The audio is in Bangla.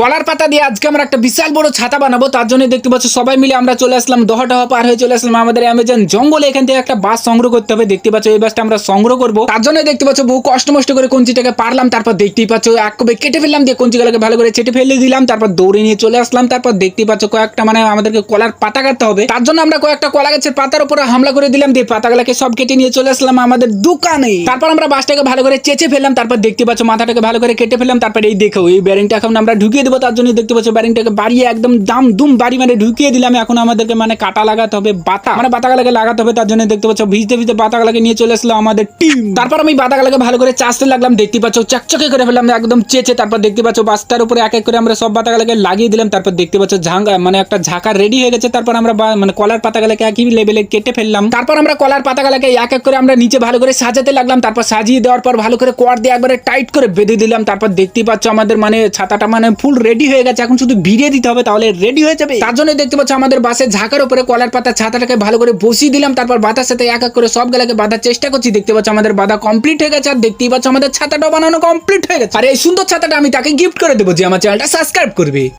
কলার পাতা দিয়ে আজকে আমরা একটা বিশাল বড় ছাতা বানাবো, তার জন্য দেখতে পাচ্ছ সবাই মিলে আমরা চলে আসলাম দহটা পার হয়ে চলে আসলাম আমাদের অ্যামাজন জঙ্গলে, এখান থেকে একটা বাস সংগ্রহ করতে হবে, দেখতে পাচ্ছ এই বাসটা আমরা সংগ্রহ করব। তার জন্য দেখতে পাচ্ছ বহু কষ্ট মষ্ট করে কঞ্চিটাকে পারলাম, তারপর দেখতেই পাচ্ছ এক কবে কেটে ফেললাম, দিয়ে কঞ্চিগুলোকে ভালো করে চেটে ফেলে দিলাম, তারপর দৌড়ে নিয়ে চলে আসলাম, তারপর দেখতেই পাচ্ছ কয়েকটা মানে আমাদেরকে কলার পাতা কাটতে হবে। তার জন্য আমরা কয়েকটা কলা গাছের পাতার উপরে হামলা করে দিলাম, দিয়ে পাতাগুলোকে সব কেটে নিয়ে চলে আসলাম আমাদের দোকানে। তারপর আমরা বাসটাকে ভালো করে চেঁচে ফেললাম, তারপর দেখতে পাচ্ছ মাথাটাকে ভালো করে কেটে ফেললাম, তারপর এই দেখো, এই ব্যারিংটা এখন আমরা ঢুকিয়ে দেবো, তার জন্য দেখতে পাচ্ছ ব্যারিংটাকে বাড়িয়ে একদম দাম দুম বাড়ি মানে ঢুকিয়ে দিলাম এখন আমাদেরকে মানে কাটা লাগাতে হবে বাতা। মানে বাতাগুলোকে লাগাতে হবে, তার জন্য দেখতে পাচ্ছ ভিজতে ভিজতে বাতাগুলোকে নিয়ে চলে আসলো আমাদের টিম। তারপর আমি বাতাগুলোকে ভালো করে চাষতে লাগলাম, দেখতে পাচ্ছ চকচকে করে ফেললাম, একদম চেঁচে। তারপর দেখতে পাচ্ছ বাসটার উপরে এক এক করে আমরা সব বাতাগুলোকে লাগিয়ে দিলাম, তারপর দেখতে পাচ্ছ ঝাঙ্গা মানে একটা ঝাঁকা রেডি হয়ে গেছে। তারপর আমরা মানে কলার পাতাগুলোকে একই লেভেলে কেটে ফেললাম। তারপর আমরা কলার পাতাগুলোকে এক এক করে আমরা নিচে ভালো করে সাজাতে লাগলাম। তারপর সাজিয়ে দেওয়ার পর ভালো করে কোয়ার দিয়ে একবারে টাইট করে বেঁধে দিলাম। তারপর দেখতে পাচ্ছ আমাদের মানে ছাতাটা মানে ফুল রেডি হয়ে গেছে, এখন শুধু ভিড়িয়ে দিতে হবে, তাহলে রেডি হয়ে যাবে। তার জন্য দেখতে পাচ্ছ আমাদের বাসে ঝাঁকার উপরে কলার পাতা ছাতাটাকে ভালো করে বসিয়ে দিলাম, তারপর বাতার সাথে এক এক করে সব গেলাকে বাঁধার চেষ্টা করছি। দেখতে পাচ্ছ আমাদের বাধা কমপ্লিট হয়ে গেছে, আর দেখতেই পাচ্ছ আমাদের ছাতাটা বানানো কমপ্লিট হয়ে গেছে। আর এই সুন্দর ছাতাটা আমি তাকে গিফট করে দেবো যে আমার চ্যানেলটা সাবস্ক্রাইব করবে।